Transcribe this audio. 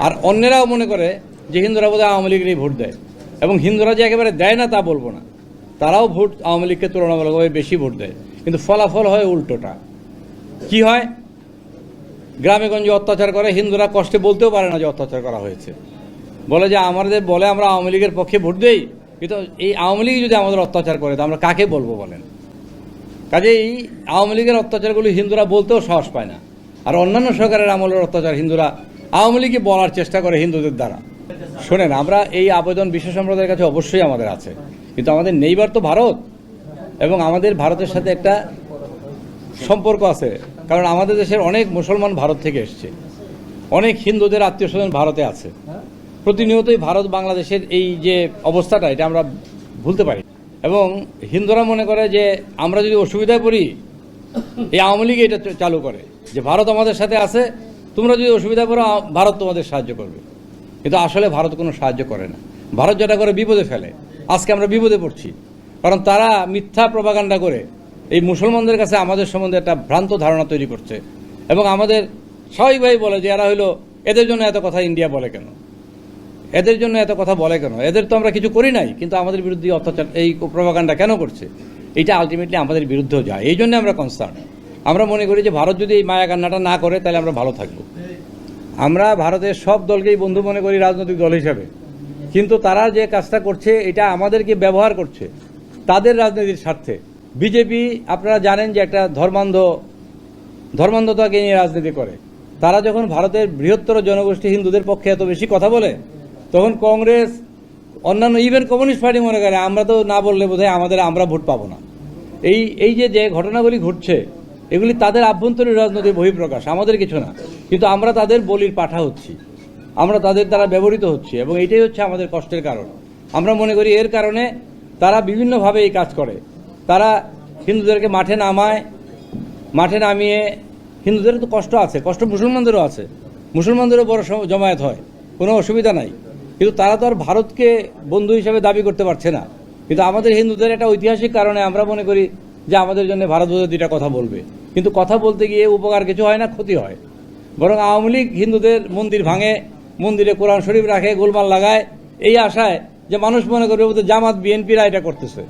আর অন্যেরাও মনে করে যে হিন্দুরা বোধহয় আওয়ামী লীগেরই ভোট দেয়। এবং হিন্দুরা যে একেবারে দেয় না তা বলব না। তারাও ভোট আওয়ামী লীগকে তুলনামূলকভাবে বেশি ভোট দেয়। কিন্তু ফলাফল হয় উল্টোটা। কি হয়? গ্রামেগঞ্জে অত্যাচার করে, হিন্দুরা কষ্টে বলতেও পারে না যে অত্যাচার করা হয়েছে। বলে যে আমাদের বলে আমরা আওয়ামী লীগের পক্ষে ভোট দেই, কিন্তু এই আওয়ামী লীগ যদি আমাদের অত্যাচার করে, তো আমরা কাকে বলব বলেন? কাজেই আওয়ামী লীগের অত্যাচারগুলি হিন্দুরা বলতেও সাহস পায় না। আর অন্যান্য সরকারের আমলের অত্যাচার হিন্দুরা আওয়ামী লীগকে বলার চেষ্টা করে হিন্দুদের দ্বারা। শোনেন, আমরা এই আবেদন বিশ্ব সম্প্রদায়ের কাছে অবশ্যই আমাদের আছে। কিন্তু আমাদের নেইবার তো ভারত এবং আমাদের ভারতের সাথে একটা সম্পর্ক আছে। কারণ আমাদের দেশের অনেক মুসলমান ভারত থেকে এসছে। অনেক হিন্দুদের আত্মীয় স্বজন ভারতে আছে। প্রতিনিয়তই ভারত বাংলাদেশের এই যে অবস্থাটা, এটা আমরা ভুলতে পারি। এবং হিন্দুরা মনে করে যে আমরা যদি অসুবিধায় পড়ি, এই আওয়ামী লীগ এটা চালু করে। যে ভারত আমাদের সাথে আছে তোমরা যদি অসুবিধায় পড়ো আ- ভারত তোমাদের সাহায্য করবে। কিন্তু আসলে ভারত কোনো সাহায্য করে না। ভারত যেটা করে, বিপদে ফেলে। আজকে আমরা বিপদে পড়ছি। কারণ তারা মিথ্যা প্রপাগান্ডা করে এই মুসলমানদের কাছে আমাদের সম্বন্ধে একটা ভ্রান্ত ধারণা তৈরি করছে। এবং আমাদের স্বাভাবিকভাবে বলে যে, এরা হইল এদের জন্য এত কথা ইন্ডিয়া বলে কেন? এদের জন্য এত কথা বলে কেন? এদের তো আমরা কিছু করি নাই, কিন্তু আমাদের বিরুদ্ধে অত্যাচার, এই প্রভাকাণ্ডা কেন করছে? এটা আলটিমেটলি আমাদের বিরুদ্ধেও যায়। এই জন্য আমরা কনসার্ন আমরা মনে করি যে ভারত যদি এই মায়া কান্নাটা না করে, তাহলে আমরা ভালো থাকব। আমরা ভারতের সব দলকেই বন্ধু মনে করি রাজনৈতিক দল হিসাবে। কিন্তু তারা যে কাজটা করছে, এটা আমাদেরকে ব্যবহার করছে, তাদের রাজনীতির স্বার্থে। বিজেপি, আপনারা জানেন যে একটা ধর্মান্ধ, ধর্মান্ধতাকে নিয়ে রাজনীতি করে। তারা যখন ভারতের বৃহত্তর জনগোষ্ঠী হিন্দুদের পক্ষে এত বেশি কথা বলে, তখন কংগ্রেস, অন্যান্য ইভেন কমিউনিস্ট পার্টি মনে করে, আমরা তো না বললে বোধহয় আমাদের, আমরা ভোট পাবো না। এই এই যে যে ঘটনাগুলি ঘটছে এগুলি তাদের আভ্যন্তরীণ রাজনৈতিক বহিঃপ্রকাশ, আমাদের কিছু না। কিন্তু আমরা তাদের বলির পাঠা হচ্ছি। আমরা তাদের দ্বারা ব্যবহৃত হচ্ছি এবং এটাই হচ্ছে আমাদের কষ্টের কারণ। আমরা মনে করি এর কারণে তারা বিভিন্নভাবে এই কাজ করে। তারা হিন্দুদেরকে মাঠে নামায়, মাঠে নামিয়ে হিন্দুদের তো কষ্ট আছে, কষ্ট মুসলমানদেরও আছে। মুসলমানদেরও বড় জমায়েত হয়, কোনো অসুবিধা নাই। কিন্তু তারা তো আর ভারতকে বন্ধু হিসাবে দাবি করতে পারছে না। কিন্তু আমাদের হিন্দুদের একটা ঐতিহাসিক কারণে আমরা মনে করি যে আমাদের জন্য ভারত দুইটা কথা বলবে। কিন্তু কথা বলতে গিয়ে উপকার কিছু হয় না, ক্ষতি হয়। বরং আওয়ামী লীগ হিন্দুদের মন্দির ভাঙে, মন্দিরে কোরআন শরীফ রাখে, গোলমাল লাগায়। এই আশায় যে মানুষ মনে করবে জামাত, বিএনপিরা এটা করতেছে।